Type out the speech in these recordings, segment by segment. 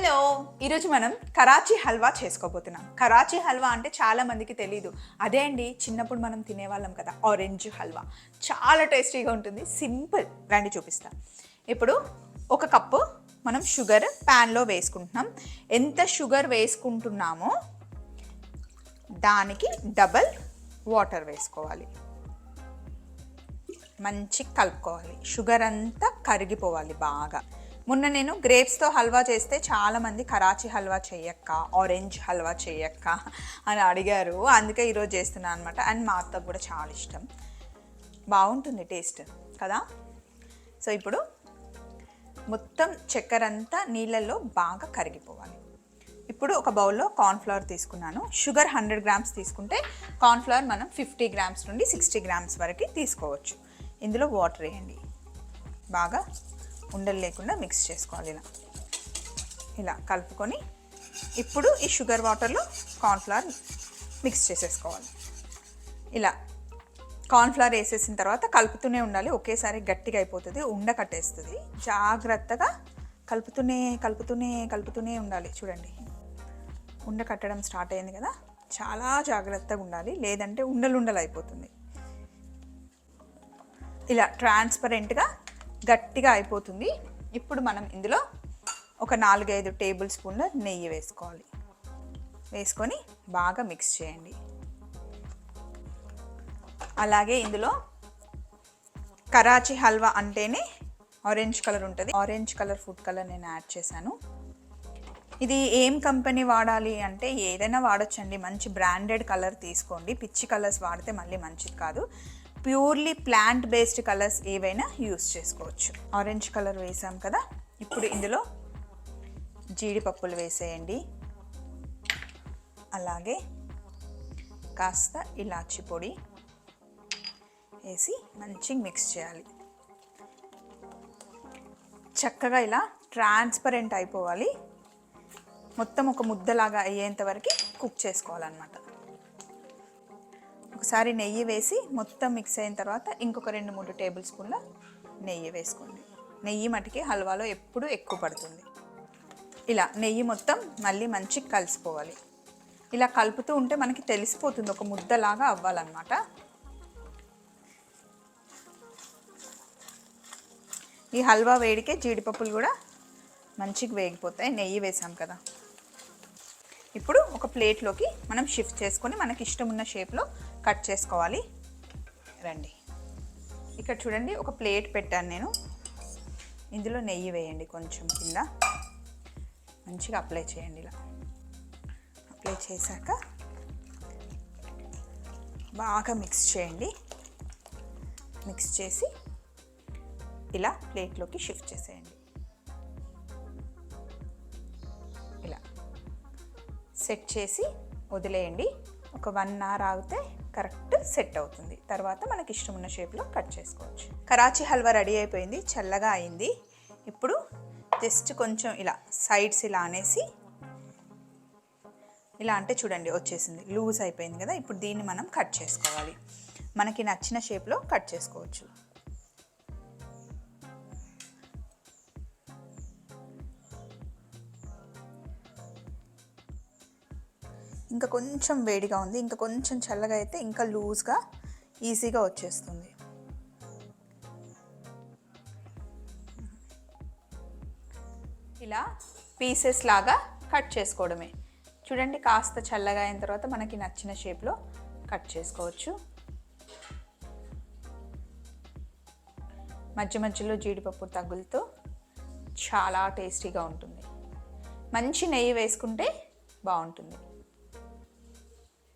Hello ఈరోజు మనం కరాచీ హల్వా చేసుకోబోతున్నాం. కరాచీ హల్వా అంటే చాలా మందికి తెలియదు అదే అండి చిన్నప్పుడు మనం తినేవాళ్ళం కదా ఆరెంజ్ హల్వా. చాలా టేస్టీగా ఉంటుంది సింపుల్. రండి చూపిస్తాం. ఇప్పుడు ఒక కప్పు మనం షుగర్ ప్యాన్లో వేసుకుంటున్నాం. ఎంత షుగర్ వేసుకుంటున్నామో దానికి డబల్ వాటర్ వేసుకోవాలి. మంచి కలుపుకోవాలి. షుగర్ అంతా కరిగిపోవాలి బాగా. మొన్న నేను గ్రేప్స్తో హల్వా చేస్తే చాలామంది కరాచీ హల్వా చేయక్క ఆరెంజ్ హల్వా చేయక్క అని అడిగారు. అందుకే ఈరోజు చేస్తున్నాను అనమాట అండ్ మా అత్తకు కూడా చాలా ఇష్టం. బాగుంటుంది టేస్ట్ కదా? సో ఇప్పుడు మొత్తం చక్కెర అంతా నీళ్ళల్లో బాగా కరిగిపోవాలి. ఇప్పుడు ఒక బౌల్లో కార్న్ఫ్లవర్ తీసుకున్నాను. షుగర్ హండ్రెడ్ గ్రామ్స్ తీసుకుంటే కార్న్ఫ్లవర్ మనం ఫిఫ్టీ గ్రామ్స్ నుండి సిక్స్టీ గ్రామ్స్ వరకు తీసుకోవచ్చు. ఇందులో వాటర్ వేయండి. బాగా ఉండలు లేకుండా మిక్స్ చేసుకోవాలి ఇలా. ఇలా కలుపుకొని ఇప్పుడు ఈ షుగర్ వాటర్లో కార్న్ఫ్లవర్ మిక్స్ చేసేసుకోవాలి. ఇలా కార్న్ఫ్లవర్ వేసేసిన తర్వాత కలుపుతూనే ఉండాలి. ఒకేసారి గట్టిగా అయిపోతుంది ఉండ కట్టేస్తుంది. జాగ్రత్తగా కలుపుతూనే కలుపుతూనే కలుపుతూనే ఉండాలి. చూడండి. ఉండ కట్టడం స్టార్ట్ అయింది కదా. చాలా జాగ్రత్తగా ఉండాలి. లేదంటే ఉండలు ఉండలు అయిపోతుంది. ఇలా ట్రాన్స్పరెంట్గా గట్టిగా అయిపోతుంది. ఇప్పుడు మనం ఇందులో ఒక నాలుగైదు టేబుల్ స్పూన్ల నెయ్యి వేసుకోవాలి. వేసుకొని బాగా మిక్స్ చేయండి. అలాగే ఇందులో కరాచీ హల్వా అంటేనే ఆరెంజ్ కలర్ ఉంటుంది. ఆరెంజ్ కలర్ ఫుడ్ కలర్ నేను యాడ్ చేశాను. ఇది ఏం కంపెనీ వాడాలి అంటే ఏదైనా వాడొచ్చండి. మంచి బ్రాండెడ్ కలర్ తీసుకోండి. పిచ్చి కలర్స్ వాడితే మళ్ళీ మంచిది కాదు. ప్యూర్లీ ప్లాంట్ బేస్డ్ కలర్స్ ఏవైనా యూస్ చేసుకోవచ్చు. ఆరెంజ్ కలర్ వేసాం కదా ఇప్పుడు ఇందులో జీడిపప్పులు వేసేయండి. అలాగే కాస్త ఇలాచి పొడి వేసి మంచిగా మిక్స్ చేయాలి. చక్కగా ఇలా ట్రాన్స్పరెంట్ అయిపోవాలి. మొత్తం ఒక ముద్దలాగా అయ్యేంత వరకు కుక్ చేసుకోవాలన్నమాట. ఒకసారి నెయ్యి వేసి మొత్తం మిక్స్ అయిన తర్వాత ఇంకొక రెండు మూడు టేబుల్ స్పూన్ల నెయ్యి వేసుకోండి. నెయ్యి మటుకి హల్వాలో ఎప్పుడు ఎక్కువ పడుతుంది. ఇలా నెయ్యి మొత్తం మళ్ళీ మంచిగా కలిసిపోవాలి. ఇలా కలుపుతూ ఉంటే మనకి తెలిసిపోతుంది ఒక ముద్దలాగా అవ్వాలన్నమాట. ఈ హల్వా వేడికే జీడిపప్పులు కూడా మంచిగా వేగిపోతాయి. నెయ్యి వేసాం కదా. ఇప్పుడు ఒక ప్లేట్లోకి మనం షిఫ్ట్ చేసుకొని మనకి ఇష్టం ఉన్న షేప్లో కట్ చేసుకోవాలి. రండి. ఇక్కడ చూడండి ఒక ప్లేట్ పెట్టాను నేను. ఇందులో నెయ్యి వేయండి కొంచెం కింద. మంచిగా అప్లై చేయండి ఇలా. అప్లై చేశాక బాగా మిక్స్ చేయండి. మిక్స్ చేసి ఇలా ప్లేట్లోకి షిఫ్ట్ చేసేయండి. సెట్ చేసి వదిలేయండి. ఒక వన్ అవర్ ఆగితే కరెక్ట్ సెట్ అవుతుంది. తర్వాత మనకి ఇష్టం ఉన్న షేప్లో కట్ చేసుకోవచ్చు. కరాచీ హల్వా రెడీ అయిపోయింది చల్లగా అయింది. ఇప్పుడు జస్ట్ కొంచెం ఇలా సైడ్స్ ఇలా అనేసి ఇలా అంటే చూడండి వచ్చేసింది. లూజ్ అయిపోయింది కదా ఇప్పుడు దీన్ని మనం కట్ చేసుకోవాలి. మనకి నచ్చిన షేప్లో కట్ చేసుకోవచ్చు. ఇంకా కొంచెం వేడిగా ఉంది. ఇంకా కొంచెం చల్లగా అయితే ఇంకా లూజ్గా ఈజీగా వచ్చేస్తుంది. ఇలా పీసెస్ లాగా కట్ చేసుకోవడమే. చూడండి కాస్త చల్లగా అయిన తర్వాత మనకి నచ్చిన షేప్లో కట్ చేసుకోవచ్చు. మధ్య మధ్యలో జీడిపప్పు తగులుతో చాలా టేస్టీగా ఉంటుంది. మంచి నెయ్యి వేసుకుంటే బాగుంటుంది.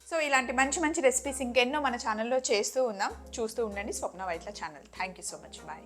సో ఇలాంటి మంచి మంచి రెసిపీస్ ఇంకెన్నో మన ఛానల్లో చేస్తూ ఉందాం చూస్తూ ఉండండి Swapna Vaitla channel thank you so much bye